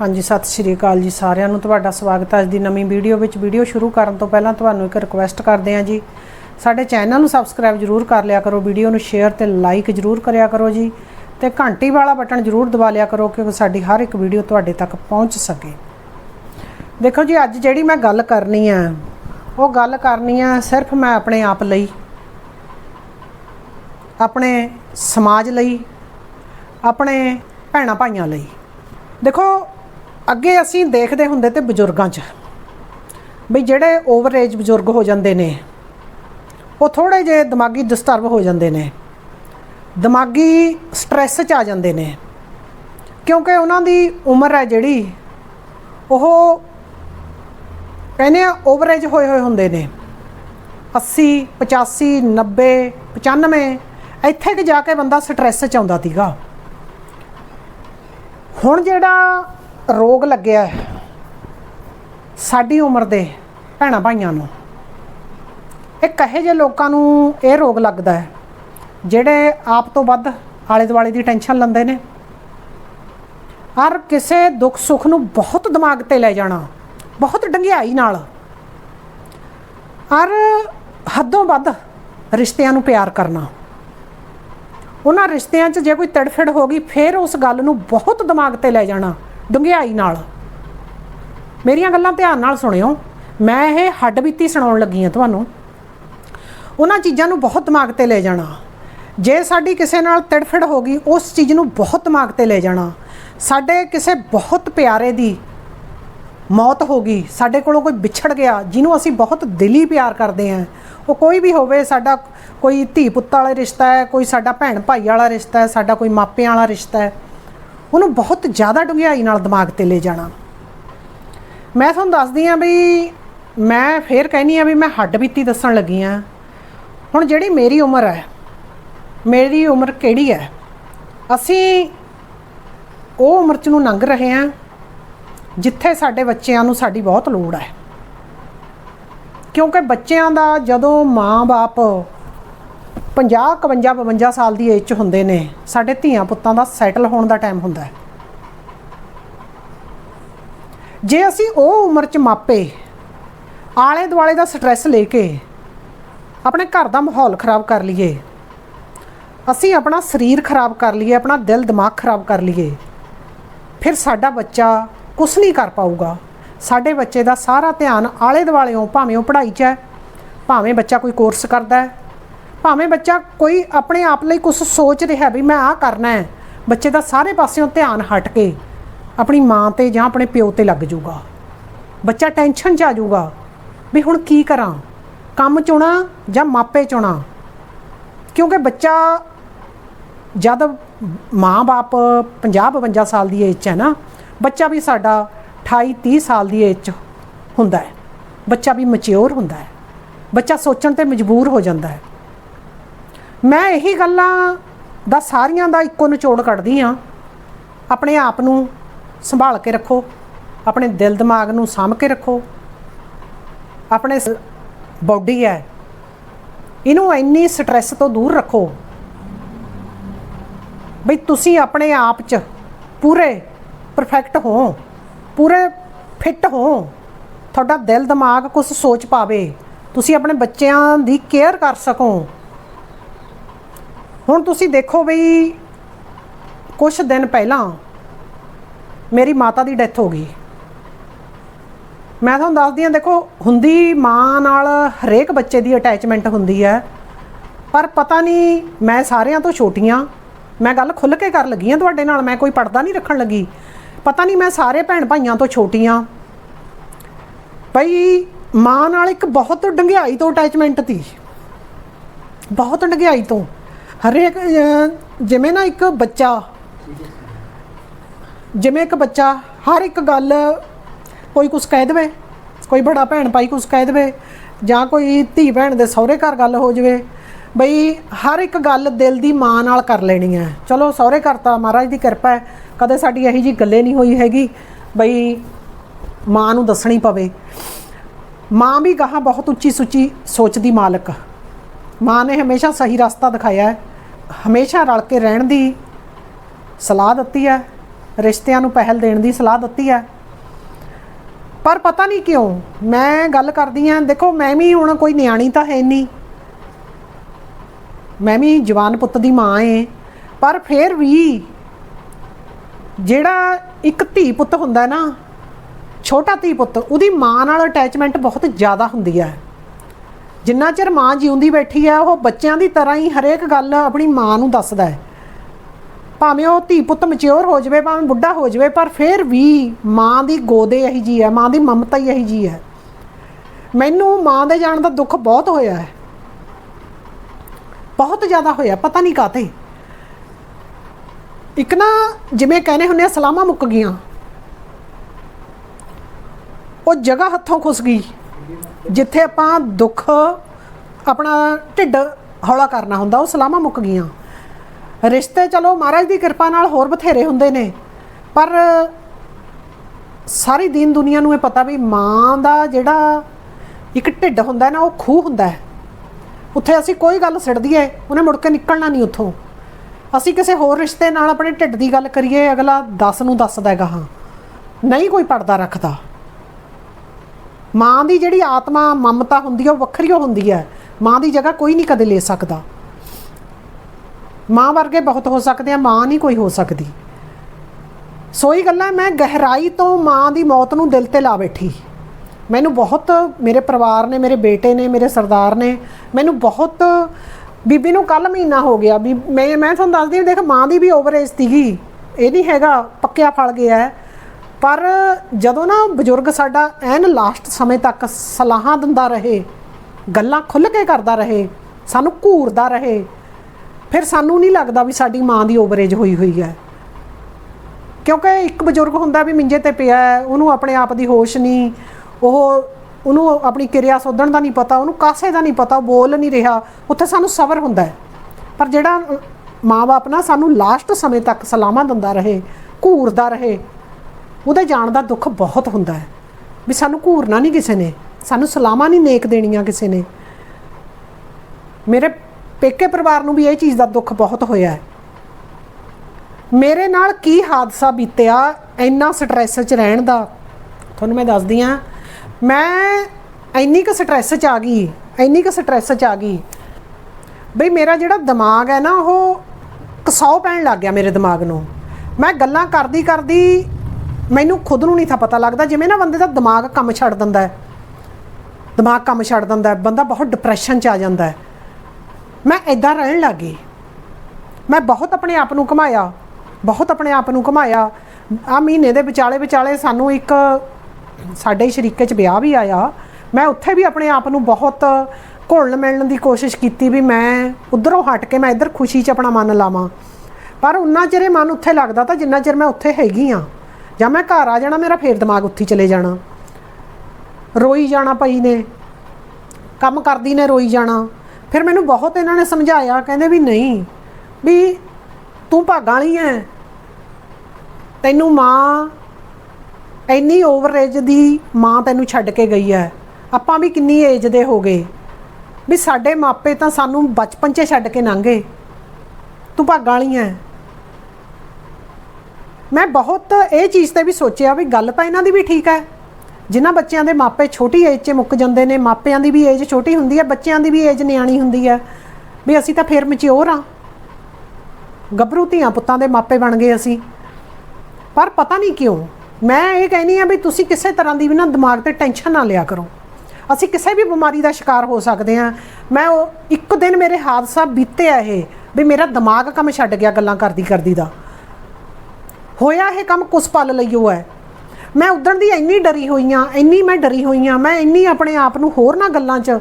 ਹਾਂਜੀ, ਸਤਿ ਸ਼੍ਰੀ ਅਕਾਲ ਜੀ ਸਾਰਿਆਂ ਨੂੰ। ਤੁਹਾਡਾ ਸਵਾਗਤ ਹੈ ਅੱਜ ਦੀ ਨਵੀਂ ਵੀਡੀਓ ਵਿੱਚ। ਵੀਡੀਓ ਸ਼ੁਰੂ ਕਰਨ ਤੋਂ ਪਹਿਲਾਂ ਤੁਹਾਨੂੰ ਇੱਕ ਰਿਕੁਐਸਟ ਕਰਦੇ ਹਾਂ ਜੀ। ਸਾਡੇ ਚੈਨਲ ਨੂੰ ਸਬਸਕ੍ਰਾਈਬ ਜਰੂਰ ਕਰ ਲਿਆ ਕਰੋ, ਵੀਡੀਓ ਨੂੰ ਸ਼ੇਅਰ ਤੇ ਲਾਈਕ ਜਰੂਰ ਕਰਿਆ ਕਰੋ ਜੀ। ਤੇ ਘੰਟੀ ਵਾਲਾ ਬਟਨ ਜਰੂਰ ਦਬਾ ਲਿਆ ਕਰੋ, ਕਿਉਂਕਿ ਸਾਡੀ ਹਰ ਇੱਕ ਵੀਡੀਓ ਤੁਹਾਡੇ ਤੱਕ ਪਹੁੰਚ ਸਕੇ। ਦੇਖੋ ਜੀ, ਅੱਜ ਜਿਹੜੀ ਮੈਂ ਗੱਲ ਕਰਨੀ ਆ ਉਹ ਗੱਲ ਕਰਨੀ ਆ ਸਿਰਫ ਮੈਂ ਆਪਣੇ ਆਪ ਲਈ, ਆਪਣੇ ਸਮਾਜ ਲਈ, ਆਪਣੇ ਭੈਣਾਂ ਭਾਈਆਂ ਲਈ। ਦੇਖੋ ਅੱਗੇ ਅਸੀਂ ਦੇਖਦੇ ਹੁੰਦੇ ਤੇ ਬਜ਼ੁਰਗਾਂ 'ਚ ਵੀ ਜਿਹੜੇ ਓਵਰ ਏਜ ਬਜ਼ੁਰਗ ਹੋ ਜਾਂਦੇ ਨੇ, ਉਹ ਥੋੜੇ ਜਿਹੇ ਦਿਮਾਗੀ ਡਿਸਟਰਬ ਹੋ ਜਾਂਦੇ ਨੇ, ਦਿਮਾਗੀ ਸਟ੍ਰੈਸ 'ਚ ਆ ਜਾਂਦੇ ਨੇ, ਕਿਉਂਕਿ ਉਹਨਾਂ ਦੀ ਉਮਰ ਹੈ ਜਿਹੜੀ, ਉਹ ਕਹਿੰਦੇ ਆ ਓਵਰ ਏਜ ਹੋਏ ਹੋਏ ਹੁੰਦੇ ਨੇ 80 85 90 95 ਇੱਥੇ ਕਿ ਜਾ ਕੇ ਬੰਦਾ ਸਟ੍ਰੈਸ 'ਚ ਆਉਂਦਾ ਸੀਗਾ। ਹੁਣ ਜਿਹੜਾ ਰੋਗ ਲੱਗਿਆ ਹੈ। ਸਾਡੀ ਉਮਰ ਦੇ ਭੈਣਾਂ ਭਾਈਆਂ ਨੂੰ। ਇਹ ਕਹੇ ਜੇ ਲੋਕਾਂ ਨੂੰ ਇਹ ਰੋਗ ਲੱਗਦਾ ਹੈ, ਜਿਹੜੇ ਆਪ ਤੋਂ ਵੱਧ ਆਲੇ ਦੁਆਲੇ ਦੀ ਟੈਨਸ਼ਨ ਲੈਂਦੇ ਨੇ। ਹਰ ਕਿਸੇ ਦੁੱਖ ਸੁੱਖ ਨੂੰ ਬਹੁਤ ਦਿਮਾਗ ਤੇ ਲੈ ਜਾਣਾ, ਬਹੁਤ ਡੰਗਿਆਈ ਨਾਲ। ਹਰ ਹੱਦੋਂ ਵੱਧ ਰਿਸ਼ਤਿਆਂ ਨੂੰ ਪਿਆਰ ਕਰਨਾ। ਉਹਨਾਂ ਰਿਸ਼ਤਿਆਂ 'ਚ ਜੇ ਕੋਈ ਤੜਫੜ ਹੋ ਗਈ, ਫਿਰ ਉਸ ਗੱਲ ਨੂੰ ਬਹੁਤ ਦਿਮਾਗ ਤੇ ਲੈ ਜਾਣਾ। ਡੁੰਗਿਆਈ ਨਾਲ। ਮੇਰੀਆਂ ਗੱਲਾਂ ਧਿਆਨ ਨਾਲ ਸੁਣਿਓ। ਮੈਂ ਇਹ ਹੱਡ ਬੀਤੀ ਸੁਣਾਉਣ ਲੱਗੀ ਹਾਂ ਤੁਹਾਨੂੰ। ਉਹਨਾਂ ਚੀਜ਼ਾਂ ਨੂੰ ਬਹੁਤ ਦਿਮਾਗ ਤੇ ਲੈ ਜਾਣਾ। ਜੇ ਸਾਡੀ ਕਿਸੇ ਨਾਲ ਤੜਫੜ ਹੋ ਗਈ, ਉਸ ਚੀਜ਼ ਨੂੰ ਬਹੁਤ ਦਿਮਾਗ ਤੇ ਲੈ ਜਾਣਾ। ਸਾਡੇ ਕਿਸੇ ਬਹੁਤ ਪਿਆਰੇ ਦੀ ਮੌਤ ਹੋ ਗਈ, ਸਾਡੇ ਕੋਲੋਂ ਕੋਈ ਵਿਛੜ ਗਿਆ, ਜਿਹਨੂੰ ਅਸੀਂ ਬਹੁਤ ਦਿਲੀ ਪਿਆਰ ਕਰਦੇ ਆਂ ਉਹ ਕੋਈ ਵੀ ਹੋਵੇ, ਸਾਡਾ ਕੋਈ ਧੀ ਪੁੱਤ ਵਾਲਾ ਰਿਸ਼ਤਾ ਹੈ, ਕੋਈ ਸਾਡਾ ਭੈਣ ਭਾਈ ਵਾਲਾ ਰਿਸ਼ਤਾ ਹੈ, ਸਾਡਾ ਕੋਈ ਮਾਪਿਆਂ ਵਾਲਾ ਰਿਸ਼ਤਾ ਹੈ। ਉਹਨੂੰ ਬਹੁਤ ਜ਼ਿਆਦਾ ਡੂੰਘਾਈ ਨਾਲ ਦਿਮਾਗ ਤੇ ਲੈ ਜਾਣਾ। ਮੈਂ ਤੁਹਾਨੂੰ ਦੱਸਦੀ ਆ ਵੀ ਮੈਂ ਫੇਰ ਕਹਿਨੀ ਆ ਵੀ ਮੈਂ ਹੱਡ ਬੀਤੀ ਦੱਸਣ ਲੱਗੀ ਆ ਹੁਣ ਜਿਹੜੀ ਮੇਰੀ ਉਮਰ ਹੈ, ਮੇਰੀ ਉਮਰ ਕਿਹੜੀ ਹੈ? ਅਸੀਂ ਉਹ ਉਮਰ ਚ ਨੂੰ ਲੰਘ ਰਹੇ ਆ ਜਿੱਥੇ ਸਾਡੇ ਬੱਚਿਆਂ ਨੂੰ ਸਾਡੀ ਬਹੁਤ ਲੋੜ ਹੈ। ਕਿਉਂਕਿ ਬੱਚਿਆਂ ਦਾ ਜਦੋਂ ਮਾਂ-ਬਾਪ 50 51 52 ਸਾਲ ਦੀ ਏਜ 'ਚ ਹੁੰਦੇ ਨੇ। ਸਾਡੇ ਧੀਆਂ ਪੁੱਤਾਂ ਦਾ ਸੈਟਲ ਹੋਣ ਦਾ ਟਾਈਮ ਹੁੰਦਾ ਹੈ। ਜੇ ਅਸੀਂ ਉਹ ਉਮਰ 'ਚ ਮਾਪੇ ਆਲੇ ਦੁਆਲੇ ਦਾ ਸਟ੍ਰੈਸ ਲੈ ਕੇ ਆਪਣੇ ਘਰ ਦਾ ਮਾਹੌਲ ਖਰਾਬ ਕਰ ਲਈਏ, ਅਸੀਂ ਆਪਣਾ ਸਰੀਰ ਖਰਾਬ ਕਰ ਲਈਏ, ਆਪਣਾ ਦਿਲ, ਦਿਮਾਗ ਖਰਾਬ ਕਰ ਲਈਏ, ਫਿਰ ਸਾਡਾ ਬੱਚਾ ਕੁਝ ਨਹੀਂ ਕਰ ਪਾਊਗਾ। ਸਾਡੇ ਬੱਚੇ ਦਾ ਸਾਰਾ ਧਿਆਨ ਆਲੇ ਦੁਆਲੇ ਦੁਆਲਿਓਂ ਭਾਵੇਂ ਉਹ ਪੜ੍ਹਾਈ 'ਚ ਹੈ, ਭਾਵੇਂ ਬੱਚਾ ਕੋਈ ਕੋਰਸ ਕਰਦਾ ਹੈ ਭਾਵੇਂ ਬੱਚਾ ਕੋਈ ਆਪਣੇ ਆਪ ਲਈ ਕੁਝ ਸੋਚ ਰਿਹਾ ਵੀ ਮੈਂ ਆਹ ਕਰਨਾ ਹੈ, ਬੱਚੇ ਦਾ ਸਾਰੇ ਪਾਸਿਓਂ ਧਿਆਨ ਹਟ ਕੇ ਆਪਣੀ ਮਾਂ ਤੇ ਜਾਂ ਆਪਣੇ ਪਿਓ ਤੇ ਲੱਗ ਜਾਊਗਾ। ਬੱਚਾ ਟੈਨਸ਼ਨ 'ਚ ਆ ਜਾਊਗਾ ਵੀ ਹੁਣ ਕੀ ਕਰਾਂ, ਕੰਮ ਚੁਣਾ ਜਾਂ ਮਾਪੇ ਚੁਣਾ। ਕਿਉਂਕਿ ਬੱਚਾ ਜਦ ਮਾਂ-ਬਾਪ 50 52 ਸਾਲ ਦੀ ਏਜ 'ਚ ਹੈ ਨਾ, ਬੱਚਾ ਵੀ ਸਾਡਾ 28 30 ਸਾਲ ਦੀ ਏਜ 'ਚ ਹੁੰਦਾ ਹੈ। ਬੱਚਾ ਵੀ ਮੈਚੁਰ ਹੁੰਦਾ ਹੈ। ਬੱਚਾ ਸੋਚਣ ਤੇ ਮਜਬੂਰ ਹੋ ਜਾਂਦਾ ਹੈ। ਮੈਂ ਇਹੀ ਗੱਲਾਂ ਦਾ ਸਾਰੀਆਂ ਦਾ ਇੱਕੋ ਨਿਚੋੜ ਕੱਢਦੀ ਆ ਆਪਣੇ ਆਪ ਨੂੰ ਸੰਭਾਲ ਕੇ ਰੱਖੋ। ਆਪਣੇ ਦਿਲ ਦਿਮਾਗ ਨੂੰ ਸਾਂਭ ਕੇ ਰੱਖੋ। ਆਪਣੇ ਬਾਡੀ ਹੈ। ਇਹਨੂੰ ਇੰਨੀ ਸਟ੍ਰੈਸ ਤੋਂ ਦੂਰ ਰੱਖੋ। ਬਈ ਤੁਸੀਂ ਆਪਣੇ ਆਪ 'ਚ ਪੂਰੇ ਪਰਫੈਕਟ ਹੋ। ਪੂਰੇ ਫਿੱਟ ਹੋ। ਤੁਹਾਡਾ ਦਿਲ ਦਿਮਾਗ ਕੁਝ ਸੋਚ ਪਾਵੇ। ਤੁਸੀਂ ਆਪਣੇ ਬੱਚਿਆਂ ਦੀ ਕੇਅਰ ਕਰ ਸਕੋ। ਹੁਣ ਤੁਸੀਂ ਦੇਖੋ ਬਈ ਕੁਝ ਦਿਨ ਪਹਿਲਾਂ ਮੇਰੀ ਮਾਤਾ ਦੀ ਡੈਥ ਹੋ ਗਈ। ਮੈਂ ਤੁਹਾਨੂੰ ਦੱਸਦੀ ਹਾਂ, ਦੇਖੋ, ਹੁੰਦੀ ਮਾਂ ਨਾਲ ਹਰੇਕ ਬੱਚੇ ਦੀ ਅਟੈਚਮੈਂਟ ਹੁੰਦੀ ਹੈ, ਪਰ ਪਤਾ ਨਹੀਂ, ਮੈਂ ਸਾਰਿਆਂ ਤੋਂ ਛੋਟੀਆਂ ਮੈਂ ਗੱਲ ਖੁੱਲ ਕੇ ਕਰ ਲੱਗੀ ਹਾਂ ਤੁਹਾਡੇ ਨਾਲ, ਮੈਂ ਕੋਈ ਪਰਦਾ ਨਹੀਂ ਰੱਖਣ ਲੱਗੀ। ਪਤਾ ਨਹੀਂ, ਮੈਂ ਸਾਰੇ ਭੈਣ ਭਾਈਆਂ ਤੋਂ ਛੋਟੀਆਂ ਭਈ ਮਾਂ ਨਾਲ ਇੱਕ ਬਹੁਤ ਡੰਗਿਆਈ ਤੋਂ ਅਟੈਚਮੈਂਟ ਤੀ। ਬਹੁਤ ਡੰਗਿਆਈ ਤੋਂ। ਹਰੇਕ ਅਹ, ਜਿਵੇਂ ਨਾ ਇੱਕ ਬੱਚਾ ਜਿਵੇਂ ਇੱਕ ਬੱਚਾ ਹਰ ਇੱਕ ਗੱਲ ਕੋਈ ਕੁਝ ਕਹਿ ਦੇਵੇ ਕੋਈ ਬੜਾ ਭੈਣ ਭਾਈ ਕੁਝ ਕਹਿ ਦੇਵੇ ਜਾਂ ਕੋਈ ਧੀ ਭੈਣ ਦੇ ਸਹੁਰੇ ਘਰ ਗੱਲ ਹੋ ਜਾਵੇ ਬਈ ਹਰ ਇੱਕ ਗੱਲ ਦਿਲ ਦੀ ਮਾਂ ਨਾਲ ਕਰ ਲੈਣੀ ਹੈ। ਚਲੋ ਸਹੁਰੇ ਘਰ ਤਾਂ ਮਹਾਰਾਜ ਦੀ ਕਿਰਪਾ ਹੈ ਕਦੇ ਸਾਡੀ ਇਹੀ ਜੀ ਗੱਲੇ ਨਹੀਂ ਹੋਈ ਹੈਗੀ ਬਈ ਮਾਂ ਨੂੰ ਦੱਸਣੀ ਪਵੇ। ਮਾਂ ਵੀ ਗਾਹਾਂ ਬਹੁਤ ਉੱਚੀ ਸੁੱਚੀ ਸੋਚ ਦੀ ਮਾਲਕ। ਮਾਂ ਨੇ ਹਮੇਸ਼ਾ ਸਹੀ ਰਸਤਾ ਦਿਖਾਇਆ ਹੈ। ਹਮੇਸ਼ਾ ਰਲ ਕੇ ਰਹਿਣ ਦੀ ਸਲਾਹ ਦਿੱਤੀ ਹੈ, ਰਿਸ਼ਤਿਆਂ ਨੂੰ ਪਹਿਲ ਦੇਣ ਦੀ ਸਲਾਹ ਦਿੱਤੀ ਹੈ। ਪਰ ਪਤਾ ਨਹੀਂ ਕਿਉਂ, ਮੈਂ ਗੱਲ ਕਰਦੀ ਆ ਦੇਖੋ ਮੈਂ ਵੀ ਹੁਣ ਕੋਈ ਨਿਆਣੀ ਤਾਂ ਹੈ ਨਹੀਂ। ਮੈਂ ਵੀ ਜਵਾਨ ਪੁੱਤ ਦੀ ਮਾਂ ਏ, ਪਰ ਫਿਰ ਵੀ ਜਿਹੜਾ ਇੱਕ ਧੀ ਪੁੱਤ ਹੁੰਦਾ ਨਾ, ਛੋਟਾ ਧੀ ਪੁੱਤ, ਉਹਦੀ ਮਾਂ ਨਾਲ ਅਟੈਚਮੈਂਟ ਬਹੁਤ ਜ਼ਿਆਦਾ ਹੁੰਦੀ ਹੈ। ਜਿੰਨਾ ਚਿਰ ਮਾਂ ਜਿਉਂਦੀ ਬੈਠੀ ਹੈ ਉਹ ਬੱਚਿਆਂ ਦੀ ਤਰ੍ਹਾਂ ਹੀ ਹਰੇਕ ਗੱਲ ਆਪਣੀ ਮਾਂ ਨੂੰ ਦੱਸਦਾ ਹੈ। ਭਾਵੇਂ ਉਹ ਧੀ ਪੁੱਤ ਮੈਚੁਰ ਹੋ ਜਾਵੇ, ਭਾਵੇਂ ਬੁੱਢਾ ਹੋ ਜਾਵੇ, ਪਰ ਫਿਰ ਵੀ ਮਾਂ ਦੀ ਗੋਦੇ ਇਹੀ ਜੀ ਹੈ, ਮਾਂ ਦੀ ਮਮਤਾ ਹੀ ਇਹੀ ਜੀ ਹੈ। ਮੈਨੂੰ ਮਾਂ ਦੇ ਜਾਣ ਦਾ ਦੁੱਖ ਬਹੁਤ ਹੋਇਆ ਹੈ। ਬਹੁਤ ਜ਼ਿਆਦਾ ਹੋਇਆ, ਪਤਾ ਨਹੀਂ ਕਾਤੇ ਇੱਕ ਨਾ ਜਿਵੇਂ ਕਹਿੰਦੇ ਹੁੰਦੇ ਆ, ਸਲਾਮਾਂ ਮੁੱਕ ਗਈਆਂ। ਉਹ ਜਗ੍ਹਾ ਹੱਥੋਂ ਖੁੱਸ ਗਈ। ਜਿੱਥੇ ਆਪਾਂ ਦੁੱਖ, ਆਪਣਾ ਢਿੱਡ ਹੌਲਾ ਕਰਨਾ ਹੁੰਦਾ, ਉਹ ਸਲਾਮਾਂ ਮੁੱਕ ਗਈਆਂ। ਰਿਸ਼ਤੇ ਚਲੋ ਮਹਾਰਾਜ ਦੀ ਕਿਰਪਾ ਨਾਲ ਹੋਰ ਬਥੇਰੇ ਹੁੰਦੇ ਨੇ, ਪਰ ਸਾਰੀ ਦੀਨ ਦੁਨੀਆ ਨੂੰ ਇਹ ਪਤਾ ਵੀ ਮਾਂ ਦਾ ਜਿਹੜਾ ਇੱਕ ਢਿੱਡ ਹੁੰਦਾ ਨਾ, ਉਹ ਖੂਹ ਹੁੰਦਾ ਹੈ। ਉੱਥੇ ਅਸੀਂ ਕੋਈ ਗੱਲ ਸਿੱਟ ਦਈਏ ਉਹਨੇ ਮੁੜ ਕੇ ਨਿਕਲਣਾ ਨਹੀਂ ਉੱਥੋਂ। ਅਸੀਂ ਕਿਸੇ ਹੋਰ ਰਿਸ਼ਤੇ ਨਾਲ ਆਪਣੇ ਢਿੱਡ ਦੀ ਗੱਲ ਕਰੀਏ, ਅਗਲਾ 10 ਨੂੰ ਦੱਸਦਾ ਹੈਗਾ, ਹਾਂ। ਨਹੀਂ ਕੋਈ ਪਰਦਾ ਰੱਖਦਾ। ਮਾਂ ਦੀ ਜਿਹੜੀ ਆਤਮਾ ਮਮਤਾ ਹੁੰਦੀ ਹੈ ਉਹ ਵੱਖਰੀ ਓ ਹੁੰਦੀ ਹੈ ਮਾਂ ਦੀ ਜਗ੍ਹਾ ਕੋਈ ਨਹੀਂ ਕਦੇ ਲੈ ਸਕਦਾ। ਮਾਂ ਵਰਗੇ ਬਹੁਤ ਹੋ ਸਕਦੇ ਆ, ਮਾਂ ਨਹੀਂ ਕੋਈ ਹੋ ਸਕਦੀ। ਸੋਈ ਗੱਲਾਂ ਮੈਂ ਗਹਿਰਾਈ ਤੋਂ ਮਾਂ ਦੀ ਮੌਤ ਨੂੰ ਦਿਲ ਤੇ ਲਾ ਬੈਠੀ। ਮੈਨੂੰ ਬਹੁਤ ਮੇਰੇ ਪਰਿਵਾਰ ਨੇ, ਮੇਰੇ ਬੇਟੇ ਨੇ, ਮੇਰੇ ਸਰਦਾਰ ਨੇ, ਮੈਨੂੰ ਬਹੁਤ ਬੀਬੀ ਨੂੰ ਕੱਲ ਮਹੀਨਾ ਹੋ ਗਿਆ। ਵੀ ਮੈਂ ਮੈਂ ਤੁਹਾਨੂੰ ਦੱਸਦੀ ਹਾਂ ਦੇਖ ਮਾਂ ਦੀ ਵੀ ਓਵਰ ਏਜ ਸੀਗੀ। ਇਹ ਨਹੀਂ ਹੈਗਾ, ਪੱਕਿਆ ਫਲ ਗਿਆ। ਪਰ ਜਦੋਂ ਨਾ ਬਜ਼ੁਰਗ ਸਾਡਾ ਐਨ ਲਾਸਟ ਸਮੇਂ ਤੱਕ ਸਲਾਹਾਂ ਦਿੰਦਾ ਰਹੇ, ਗੱਲਾਂ ਖੁੱਲ੍ਹ ਕੇ ਕਰਦਾ ਰਹੇ, ਸਾਨੂੰ ਘੂਰਦਾ ਰਹੇ, ਫਿਰ ਸਾਨੂੰ ਨਹੀਂ ਲੱਗਦਾ ਵੀ ਸਾਡੀ ਮਾਂ ਦੀ ਓਵਰੇਜ ਹੋਈ ਹੋਈ ਹੈ। ਕਿਉਂਕਿ ਇੱਕ ਬਜ਼ੁਰਗ ਹੁੰਦਾ ਵੀ ਮਿੰਜੇ ਤੇ ਪਿਆ ਉਹਨੂੰ ਆਪਣੇ ਆਪ ਦੀ ਹੋਸ਼ ਨਹੀਂ, ਉਹ ਉਹਨੂੰ ਆਪਣੀ ਕਿਰਿਆ ਸੋਧਣ ਦਾ ਨਹੀਂ ਪਤਾ, ਉਹਨੂੰ ਕਾਸੇ ਦਾ ਨਹੀਂ ਪਤਾ, ਉਹ ਬੋਲ ਨਹੀਂ ਰਿਹਾ, ਉੱਥੇ ਸਾਨੂੰ ਸਬਰ ਹੁੰਦਾ ਹੈ। ਪਰ ਜਿਹੜਾ ਮਾਂ-ਬਾਪ ਨਾ ਸਾਨੂੰ ਲਾਸਟ ਸਮੇਂ ਤੱਕ ਸਲਾਮਾਂ ਦਿੰਦਾ ਰਹੇ, ਘੂਰਦਾ ਰਹੇ ਉਹਦੇ ਜਾਣ ਦਾ ਦੁੱਖ ਬਹੁਤ ਹੁੰਦਾ ਹੈ। ਵੀ ਸਾਨੂੰ ਘੂਰਨਾ ਨਹੀਂ ਕਿਸੇ ਨੇ, ਸਾਨੂੰ ਸਲਾਮਾਂ ਨਹੀਂ ਨੇਕ ਦੇਣੀਆਂ ਕਿਸੇ ਨੇ। ਮੇਰੇ ਪੇਕੇ ਪਰਿਵਾਰ ਨੂੰ ਵੀ ਇਹ ਚੀਜ਼ ਦਾ ਦੁੱਖ ਬਹੁਤ ਹੋਇਆ ਹੈ। ਮੇਰੇ ਨਾਲ ਕੀ ਹਾਦਸਾ ਬੀਤਿਆ, ਇੰਨਾ ਸਟ੍ਰੈਸ 'ਚ ਰਹਿਣ ਦਾ? ਤੁਹਾਨੂੰ ਮੈਂ ਦੱਸਦੀ ਆ ਮੈਂ ਇੰਨੀ ਕੁ ਸਟ੍ਰੈਸ 'ਚ ਆ ਗਈ, ਇੰਨੀ ਕੁ ਸਟ੍ਰੈਸ 'ਚ ਆ ਗਈ। ਬਈ ਮੇਰਾ ਜਿਹੜਾ ਦਿਮਾਗ ਹੈ ਨਾ, ਉਹ ਕਸਾਉ ਪੈਣ ਲੱਗ ਗਿਆ ਮੇਰੇ ਦਿਮਾਗ ਨੂੰ। ਮੈਂ ਗੱਲਾਂ ਕਰਦੀ ਕਰਦੀ ਮੈਨੂੰ ਖੁਦ ਨੂੰ ਨਹੀਂ ਥਾ ਪਤਾ ਲੱਗਦਾ ਜਿਵੇਂ ਨਾ ਬੰਦੇ ਦਾ ਦਿਮਾਗ ਕੰਮ ਛੱਡ ਦਿੰਦਾ ਹੈ। ਦਿਮਾਗ ਕੰਮ ਛੱਡ ਦਿੰਦਾ ਹੈ। ਬੰਦਾ ਬਹੁਤ ਡਿਪਰੈਸ਼ਨ 'ਚ ਆ ਜਾਂਦਾ ਹੈ। ਮੈਂ ਇਦਾਂ ਰਹਿਣ ਲੱਗੀ। ਮੈਂ ਬਹੁਤ ਆਪਣੇ ਆਪ ਨੂੰ ਘਮਾਇਆ। ਬਹੁਤ ਆਪਣੇ ਆਪ ਨੂੰ ਘਮਾਇਆ। ਆ ਮਹੀਨੇ ਦੇ ਵਿਚਾਲੇ ਵਿਚਾਲੇ ਸਾਨੂੰ ਇੱਕ ਸਾਡੇ ਹੀ ਸ਼ਰੀਕੇ 'ਚ ਵਿਆਹ ਵੀ ਆਇਆ। ਮੈਂ ਉੱਥੇ ਵੀ ਆਪਣੇ ਆਪ ਨੂੰ ਬਹੁਤ ਘੁਲਣ ਮਿਲਣ ਦੀ ਕੋਸ਼ਿਸ਼ ਕੀਤੀ ਵੀ ਮੈਂ ਉਧਰੋਂ ਹਟ ਕੇ ਮੈਂ ਇੱਧਰ ਖੁਸ਼ੀ 'ਚ ਆਪਣਾ ਮਨ ਲਾਵਾਂ। ਪਰ ਉਨਾ ਚਿਰ ਮਨ ਉੱਥੇ ਲੱਗਦਾ ਤਾਂ ਜਿੰਨਾ ਚਿਰ ਮੈਂ ਉੱਥੇ ਹੈਗੀ ਆ ਜਾਂ ਮੈਂ ਘਰ ਆ ਜਾਣਾ, ਮੇਰਾ ਫੇਰ ਦਿਮਾਗ ਉੱਥੇ ਚਲੇ ਜਾਣਾ। ਰੋਈ ਜਾਣਾ ਪਈ ਨੇ। ਕੰਮ ਕਰਦੀ ਨੇ, ਰੋਈ ਜਾਣਾ। ਫਿਰ ਮੈਨੂੰ ਬਹੁਤ ਇਹਨਾਂ ਨੇ ਸਮਝਾਇਆ, ਕਹਿੰਦੇ ਵੀ ਨਹੀਂ, ਵੀ ਤੂੰ ਭਾਗਾਂ ਵਾਲੀ ਐ। ਤੈਨੂੰ ਮਾਂ ਇੰਨੀ ਓਵਰ ਏਜ ਦੀ ਮਾਂ ਤੈਨੂੰ ਛੱਡ ਕੇ ਗਈ ਐ। ਆਪਾਂ ਵੀ ਕਿੰਨੀ ਏਜ ਦੇ ਹੋ ਗਏ। ਵੀ ਸਾਡੇ ਮਾਪੇ ਤਾਂ ਸਾਨੂੰ ਬਚਪਨ 'ਚ ਛੱਡ ਕੇ ਲੰਘੇ ਤੂੰ ਭਾਗਾਂ ਵਾਲੀ ਐ। ਮੈਂ ਬਹੁਤ ਇਹ ਚੀਜ਼ ਤੇ ਵੀ ਸੋਚਿਆ ਵੀ ਗੱਲ ਤਾਂ ਇਹਨਾਂ ਦੀ ਵੀ ਠੀਕ ਹੈ। ਜਿਨ੍ਹਾਂ ਬੱਚਿਆਂ ਦੇ ਮਾਪੇ ਛੋਟੀ ਏਜ 'ਚ ਮੁੱਕ ਜਾਂਦੇ ਨੇ, ਮਾਪਿਆਂ ਦੀ ਵੀ ਏਜ ਛੋਟੀ ਹੁੰਦੀ ਹੈ, ਬੱਚਿਆਂ ਦੀ ਵੀ ਏਜ ਨਿਆਣੀ ਹੁੰਦੀ ਹੈ। ਵੀ ਅਸੀਂ ਤਾਂ ਫੇਰ ਮਚਿਓਰ ਆ ਗੱਭਰੂ ਧੀਆਂ ਪੁੱਤਾਂ ਦੇ ਮਾਪੇ ਬਣ ਗਏ ਅਸੀਂ। ਪਰ ਪਤਾ ਨਹੀਂ ਕਿਉਂ, ਮੈਂ ਇਹ ਕਹਿੰਨੀ ਆ ਵੀ ਤੁਸੀਂ ਕਿਸੇ ਤਰ੍ਹਾਂ ਦੀ ਵੀ ਨਾ ਦਿਮਾਗ ਤੇ ਟੈਨਸ਼ਨ ਨਾ ਲਿਆ ਕਰੋ। ਅਸੀਂ ਕਿਸੇ ਵੀ ਬਿਮਾਰੀ ਦਾ ਸ਼ਿਕਾਰ ਹੋ ਸਕਦੇ ਆ ਮੈਂ ਉਹ ਇੱਕ ਦਿਨ ਮੇਰੇ ਹਾਦਸਾ ਬੀਤਿਆ ਇਹ, ਵੀ ਮੇਰਾ ਦਿਮਾਗ ਕੰਮ ਛੱਡ ਗਿਆ ਗੱਲਾਂ ਕਰਦੀ ਕਰਦੀ ਦਾ। ਹੋਇਆ ਇਹ ਕੰਮ ਕੁਸ ਪਲ ਲਈ ਉਹ ਹੈ। ਮੈਂ ਉਦਣ ਦੀ ਇੰਨੀ ਡਰੀ ਹੋਈ ਆ ਇੰਨੀ ਮੈਂ ਡਰੀ ਹੋਈ ਆ ਮੈਂ ਇੰਨੀ ਆਪਣੇ ਆਪ ਨੂੰ ਹੋਰ ਨਾ ਗੱਲਾਂ 'ਚ,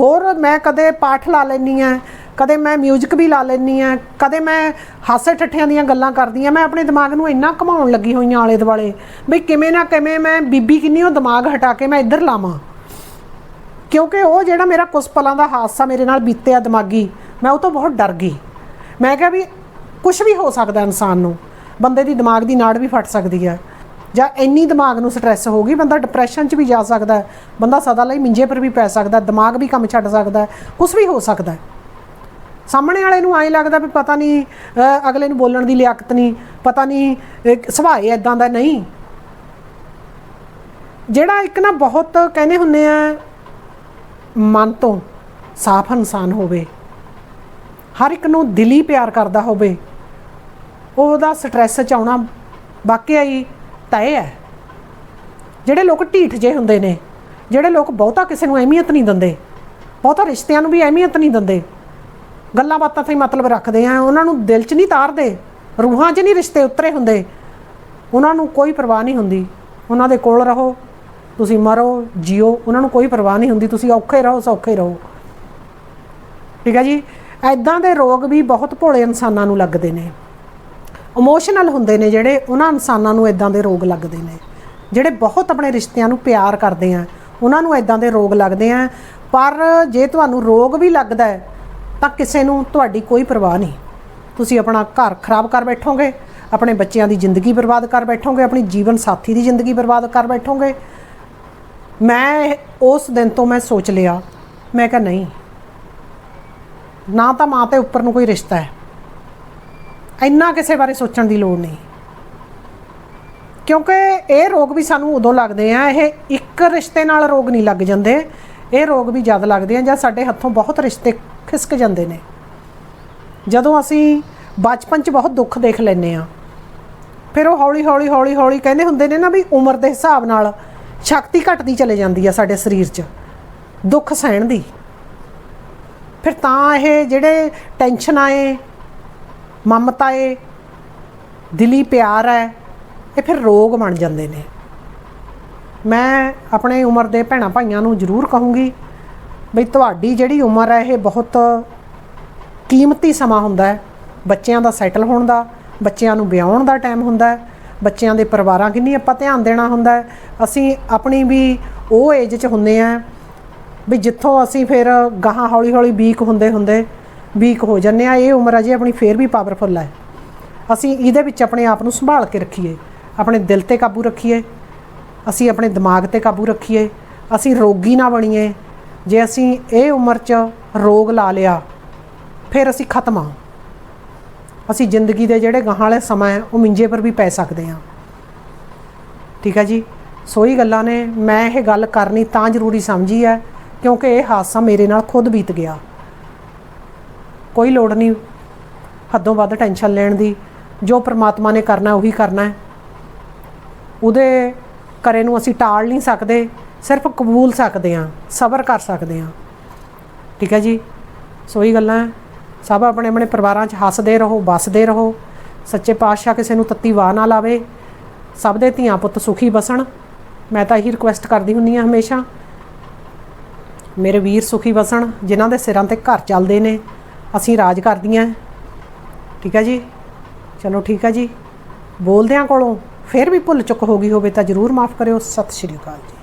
ਹੋਰ ਮੈਂ ਕਦੇ ਪਾਠ ਲਾ ਲੈਣੀ ਆ ਕਦੇ ਮੈਂ 뮤직 ਵੀ ਲਾ ਲੈਣੀ ਆ ਕਦੇ ਮੈਂ ਹਾਸੇ ਠੱਠਿਆਂ ਦੀਆਂ ਗੱਲਾਂ ਕਰਦੀ ਆ ਮੈਂ ਆਪਣੇ ਦਿਮਾਗ ਨੂੰ ਇੰਨਾ ਘਮਾਉਣ ਲੱਗੀ ਹੋਈ ਆ ਆਲੇ ਦੁਆਲੇ ਵੀ ਕਿਵੇਂ ਨਾ ਕਿਵੇਂ ਮੈਂ ਬੀਬੀ ਕਿੰਨੀ ਉਹ ਦਿਮਾਗ ਹਟਾ ਕੇ ਮੈਂ ਇੱਧਰ ਲਾਵਾਂ। ਕਿਉਂਕਿ ਉਹ ਜਿਹੜਾ ਮੇਰਾ ਕੁਸ ਪਲਾਂ ਦਾ ਹਾਦਸਾ ਮੇਰੇ ਨਾਲ ਬੀਤਿਆ ਦਿਮਾਗੀ, ਮੈਂ ਉਹ ਤੋਂ ਬਹੁਤ ਡਰ ਗਈ। ਮੈਂ ਕਿਹਾ ਵੀ ਕੁਝ ਵੀ ਹੋ ਸਕਦਾ ਇਨਸਾਨ ਨੂੰ। ਬੰਦੇ ਦੀ ਦਿਮਾਗ ਦੀ ਨਾੜ ਵੀ ਫਟ ਸਕਦੀ ਹੈ। ਜਾਂ ਇੰਨੀ ਦਿਮਾਗ ਨੂੰ ਸਟ੍ਰੈਸ ਹੋ ਗਈ, ਬੰਦਾ ਡਿਪਰੈਸ਼ਨ 'ਚ ਵੀ ਜਾ ਸਕਦਾ ਹੈ। ਬੰਦਾ ਸਦਾ ਲਈ ਮਿੰਜੇ ਪਰ ਵੀ ਪੈ ਸਕਦਾ ਦਿਮਾਗ ਵੀ ਕੰਮ ਛੱਡ ਸਕਦਾ ਕੁਝ ਵੀ ਹੋ ਸਕਦਾ ਸਾਹਮਣੇ ਵਾਲੇ ਨੂੰ ਐਂ ਲੱਗਦਾ ਵੀ ਪਤਾ ਨਹੀਂ ਅਗਲੇ ਨੂੰ ਬੋਲਣ ਦੀ ਲਿਆਕਤ ਨਹੀਂ, ਪਤਾ ਨਹੀਂ ਸੁਭਾਅ ਇਦਾਂ ਦਾ ਨਹੀਂ। ਜਿਹੜਾ ਇੱਕ ਨਾ ਬਹੁਤ ਕਹਿੰਦੇ ਹੁੰਦੇ ਆ, ਮਨ ਤੋਂ ਸਾਫ਼ ਇਨਸਾਨ ਹੋਵੇ, ਹਰ ਇੱਕ ਨੂੰ ਦਿਲੀ ਪਿਆਰ ਕਰਦਾ ਹੋਵੇ ਉਹਦਾ ਸਟ੍ਰੈਸ ਚ ਆਉਣਾ ਵਾਕਿਆ ਹੀ ਤੈਅ ਹੈ। ਜਿਹੜੇ ਲੋਕ ਢੀਠ ਜੇ ਹੁੰਦੇ ਨੇ, ਜਿਹੜੇ ਲੋਕ ਬਹੁਤਾ ਕਿਸੇ ਨੂੰ ਅਹਿਮੀਅਤ ਨਹੀਂ ਦਿੰਦੇ, ਬਹੁਤਾ ਰਿਸ਼ਤਿਆਂ ਨੂੰ ਵੀ ਅਹਿਮੀਅਤ ਨਹੀਂ ਦਿੰਦੇ, ਗੱਲਾਂ ਬਾਤਾਂ ਤੇ ਹੀ ਮਤਲਬ ਰੱਖਦੇ ਆ, ਉਹਨਾਂ ਨੂੰ ਦਿਲ 'ਚ ਨਹੀਂ ਤਾਰਦੇ, ਰੂਹਾਂ 'ਚ ਨਹੀਂ ਰਿਸ਼ਤੇ ਉਤਰੇ ਹੁੰਦੇ, ਉਹਨਾਂ ਨੂੰ ਕੋਈ ਪਰਵਾਹ ਨਹੀਂ ਹੁੰਦੀ, ਉਹਨਾਂ ਦੇ ਕੋਲ ਰਹੋ, ਤੁਸੀਂ ਮਰੋ, ਜਿਓ, ਉਹਨਾਂ ਨੂੰ ਕੋਈ ਪਰਵਾਹ ਨਹੀਂ ਹੁੰਦੀ, ਤੁਸੀਂ ਔਖੇ ਰਹੋ, ਸੌਖੇ ਰਹੋ। ਠੀਕ ਹੈ ਜੀ? ਐਦਾਂ ਦੇ ਰੋਗ ਵੀ ਬਹੁਤ ਭੋਲੇ ਇਨਸਾਨਾਂ ਨੂੰ ਲੱਗਦੇ ਨੇ। ਇਮੋਸ਼ਨਲ ਹੁੰਦੇ ਨੇ ਜਿਹੜੇ ਉਹਨਾਂ ਇਨਸਾਨਾਂ ਨੂੰ ਇਦਾਂ ਦੇ ਰੋਗ ਲੱਗਦੇ ਨੇ। ਜਿਹੜੇ ਬਹੁਤ ਆਪਣੇ ਰਿਸ਼ਤਿਆਂ ਨੂੰ ਪਿਆਰ ਕਰਦੇ ਆ, ਉਹਨਾਂ ਨੂੰ ਇਦਾਂ ਦੇ ਰੋਗ ਲੱਗਦੇ ਆ। ਪਰ ਜੇ ਤੁਹਾਨੂੰ ਰੋਗ ਵੀ ਲੱਗਦਾ ਹੈ, ਤਾਂ ਕਿਸੇ ਨੂੰ ਤੁਹਾਡੀ ਕੋਈ ਪਰਵਾਹ ਨਹੀਂ। ਤੁਸੀਂ ਆਪਣਾ ਘਰ ਖਰਾਬ ਕਰ ਬੈਠੋਗੇ, ਆਪਣੇ ਬੱਚਿਆਂ ਦੀ ਜ਼ਿੰਦਗੀ ਬਰਬਾਦ ਕਰ ਬੈਠੋਗੇ, ਆਪਣੀ ਜੀਵਨ ਸਾਥੀ ਦੀ ਜ਼ਿੰਦਗੀ ਬਰਬਾਦ ਕਰ ਬੈਠੋਗੇ। ਮੈਂ ਉਸ ਦਿਨ ਤੋਂ ਮੈਂ ਸੋਚ ਲਿਆ, ਮੈਂ ਕਿਹਾ ਨਹੀਂ, ਨਾ ਤਾਂ ਮਾਂ ਤੇ ਉੱਪਰ ਨੂੰ ਕੋਈ ਰਿਸ਼ਤਾ ਹੈ। ਇੰਨਾ ਕਿਸੇ ਬਾਰੇ ਸੋਚਣ ਦੀ ਲੋੜ ਨਹੀਂ। ਕਿਉਂਕਿ ਇਹ ਰੋਗ ਵੀ ਸਾਨੂੰ ਉਦੋਂ ਲੱਗਦੇ ਆ, ਇਹ ਇੱਕ ਰਿਸ਼ਤੇ ਨਾਲ ਰੋਗ ਨਹੀਂ ਲੱਗ ਜਾਂਦੇ। ਇਹ ਰੋਗ ਵੀ ਜਦ ਲੱਗਦੇ ਆ ਜਾਂ ਸਾਡੇ ਹੱਥੋਂ ਬਹੁਤ ਰਿਸ਼ਤੇ ਖਿਸਕ ਜਾਂਦੇ ਨੇ। ਜਦੋਂ ਅਸੀਂ ਬਚਪਨ 'ਚ ਬਹੁਤ ਦੁੱਖ ਦੇਖ ਲੈਨੇ ਆ, ਫਿਰ ਉਹ ਹੌਲੀ ਹੌਲੀ ਹੌਲੀ ਹੌਲੀ ਕਹਿੰਦੇ ਹੁੰਦੇ ਨੇ ਨਾ ਵੀ ਉਮਰ ਦੇ ਹਿਸਾਬ ਨਾਲ ਸ਼ਕਤੀ ਘਟਦੀ ਚਲੇ ਜਾਂਦੀ ਆ ਸਾਡੇ ਸਰੀਰ 'ਚ, ਦੁੱਖ ਸਹਿਣ ਦੀ। ਫਿਰ ਤਾਂ ਇਹ ਜਿਹੜੇ ਟੈਨਸ਼ਨ ਆਏ ਮਮਤਾ ਏ, ਦਿਲੀ ਪਿਆਰ ਹੈ ਇਹ ਫਿਰ ਰੋਗ ਬਣ ਜਾਂਦੇ ਨੇ। ਮੈਂ ਆਪਣੇ ਉਮਰ ਦੇ ਭੈਣਾਂ ਭਾਈਆਂ ਨੂੰ ਜ਼ਰੂਰ ਕਹੂੰਗੀ ਬਈ ਤੁਹਾਡੀ ਜਿਹੜੀ ਉਮਰ ਹੈ ਇਹ ਬਹੁਤ ਕੀਮਤੀ ਸਮਾਂ ਹੁੰਦਾ ਹੈ ਬੱਚਿਆਂ ਦਾ ਸੈਟਲ ਹੋਣ ਦਾ, ਬੱਚਿਆਂ ਨੂੰ ਵਿਆਹਣ ਦਾ ਟਾਈਮ ਹੁੰਦਾ ਹੈ ਬੱਚਿਆਂ ਦੇ ਪਰਿਵਾਰਾਂ ਕਿੰਨੀ ਆਪਾਂ ਧਿਆਨ ਦੇਣਾ ਹੁੰਦਾ ਹੈ ਅਸੀਂ ਆਪਣੀ ਵੀ ਉਹ ਏਜ 'ਚ ਹੁੰਦੇ ਆ ਵੀ ਜਿੱਥੋਂ ਅਸੀਂ ਫਿਰ ਗਾਹਾਂ ਹੌਲੀ ਹੌਲੀ ਵੀਕ ਹੁੰਦੇ ਹੁੰਦੇ ਵੀਕ ਹੋ ਜੰਨੇ ਆ, ਇਹ ਉਮਰ ਅਜੇ ਆਪਣੀ ਫੇਰ ਵੀ ਪਾਵਰਫੁਲ ਹੈ ਅਸੀਂ ਇਹਦੇ ਵਿੱਚ ਆਪਣੇ ਆਪ ਨੂੰ ਸੰਭਾਲ ਕੇ ਰੱਖੀਏ। ਆਪਣੇ ਦਿਲ ਤੇ ਕਾਬੂ ਰੱਖੀਏ। ਅਸੀਂ ਆਪਣੇ ਦਿਮਾਗ ਤੇ ਕਾਬੂ ਰੱਖੀਏ। ਅਸੀਂ ਰੋਗੀ ਨਾ ਬਣੀਏ। ਜੇ ਅਸੀਂ ਇਹ ਉਮਰ 'ਚ ਰੋਗ ਲਾ ਲਿਆ, ਫਿਰ ਅਸੀਂ ਖਤਮ ਆ। ਅਸੀਂ ਜ਼ਿੰਦਗੀ ਦੇ ਜਿਹੜੇ ਗਾਹਾਂ ਵਾਲੇ ਸਮਾਂ ਹੈ, ਉਹ ਮਿੰਜੇ ਪਰ ਵੀ ਪੈ ਸਕਦੇ ਹਾਂ ਠੀਕ ਹੈ ਜੀ? ਸੋਈ ਗੱਲਾਂ ਨੇ। ਮੈਂ ਇਹ ਗੱਲ ਕਰਨੀ ਤਾਂ ਜ਼ਰੂਰੀ ਸਮਝੀ ਹੈ, ਕਿਉਂਕਿ ਇਹ ਹਾਦਸਾ ਮੇਰੇ ਨਾਲ ਖੁਦ ਬੀਤ ਗਿਆ। ਕੋਈ ਲੋੜ ਨਹੀਂ ਹੱਦੋਂ ਵੱਧ ਟੈਨਸ਼ਨ ਲੈਣ ਦੀ, ਜੋ ਪ੍ਰਮਾਤਮਾ ਨੇ ਕਰਨਾ ਉਹੀ ਕਰਨਾ ਹੈ। ਉਹਦੇ ਕਰੇ ਨੂੰ ਅਸੀਂ ਟਾਲ ਨਹੀਂ ਸਕਦੇ, ਸਿਰਫ ਕਬੂਲ ਸਕਦੇ ਹਾਂ, ਸਬਰ ਕਰ ਸਕਦੇ ਹਾਂ। ਠੀਕ ਹੈ ਜੀ? ਸੋਈ ਗੱਲਾਂ ਸਭ ਆਪਣੇ ਆਪਣੇ ਪਰਿਵਾਰਾਂ 'ਚ ਹੱਸਦੇ ਰਹੋ ਬਸਦੇ ਰਹੋ। ਸੱਚੇ ਪਾਤਸ਼ਾਹ ਕਿਸੇ ਨੂੰ ਤੱਤੀ ਵਾਹ ਨਾ ਲਾਵੇ। ਸਭ ਦੇ ਧੀਆਂ ਪੁੱਤ ਸੁਖੀ ਬਸਣ। ਮੈਂ ਤਾਂ ਇਹੀ ਰਿਕੁਐਸਟ ਕਰਦੀ ਹੁੰਨੀ ਆ ਹਮੇਸ਼ਾ। ਮੇਰੇ ਵੀਰ ਸੁਖੀ ਵਸਣ ਜਿਨ੍ਹਾਂ ਦੇ ਸਿਰਾਂ ਤੇ ਘਰ ਚੱਲਦੇ ਨੇ। ਅਸੀਂ ਰਾਜ ਕਰਦੀਆਂ ਠੀਕ ਹੈ ਜੀ? ਚਲੋ ਠੀਕ ਹੈ ਜੀ। ਬੋਲਦਿਆਂ ਕੋਲੋਂ ਫਿਰ ਵੀ ਭੁੱਲ ਚੁੱਕ ਹੋ ਗਈ ਹੋਵੇ ਤਾਂ ਜਰੂਰ ਮਾਫ ਕਰਿਓ। ਸਤਿ ਸ਼੍ਰੀ ਅਕਾਲ ਜੀ।